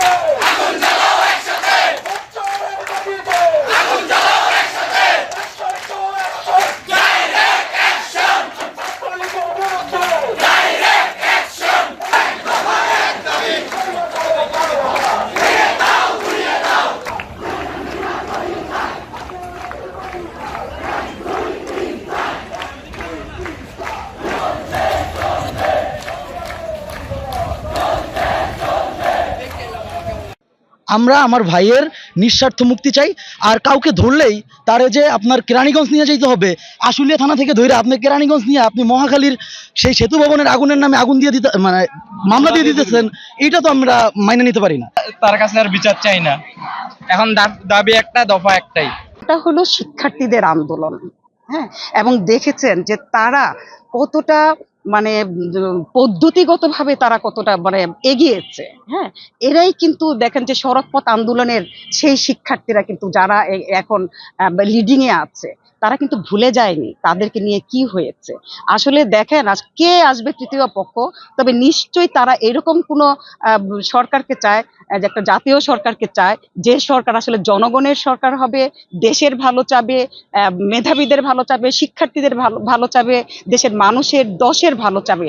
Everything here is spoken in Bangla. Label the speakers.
Speaker 1: Hey! আমরা আমার ভাইয়ের নিঃস্বার্থ মুক্তি চাই। আর কাউকে ধরলেই তারে যে আপনার কেরানীগঞ্জ নিয়ে যেতে হবে আশুলিয়া থানা থেকে ধরে আপনি কেরানীগঞ্জ নিয়ে আপনি মহাখালীর সেই সেতু ভবনের আগুনের নামে আগুন দিয়ে দিতে মানে মামলা দিয়ে দিতেছেন এটা তো আমরা মাইনে নিতে পারি না।
Speaker 2: তার কাছে আর বিচার চাই না। এখন দা- দাবি একটা দফা একটাই।
Speaker 3: এটা হলো শিক্ষার্থীদের আন্দোলন হ্যাঁ? এবং দেখেছেন যে তারা কতটা মানে পদ্ধতিগতভাবে তারা কতটা মানে এগিয়েছে হ্যাঁ? এরাই কিন্তু দেখেন যে সড়কপথ আন্দোলনের সেই শিক্ষার্থীরা কিন্তু যারা এখন লিডিং এ আছে, তারা কিন্তু ভুলে যায়নি তাদেরকে নিয়ে কি হয়েছে। আসলে দেখেন, আজ কে আসবে তৃতীয় পক্ষ? তবে নিশ্চয়ই তারা এরকম কোনো সরকারকে চায় যে একটা জাতীয় সরকারকে চায়, যে সরকার আসলে জনগণের সরকার হবে, দেশের ভালো চাবে মেধাবীদের ভালো চাবে, শিক্ষার্থীদের ভালো ভালো চাবে, দেশের মানুষের দশের ভালো চাবে।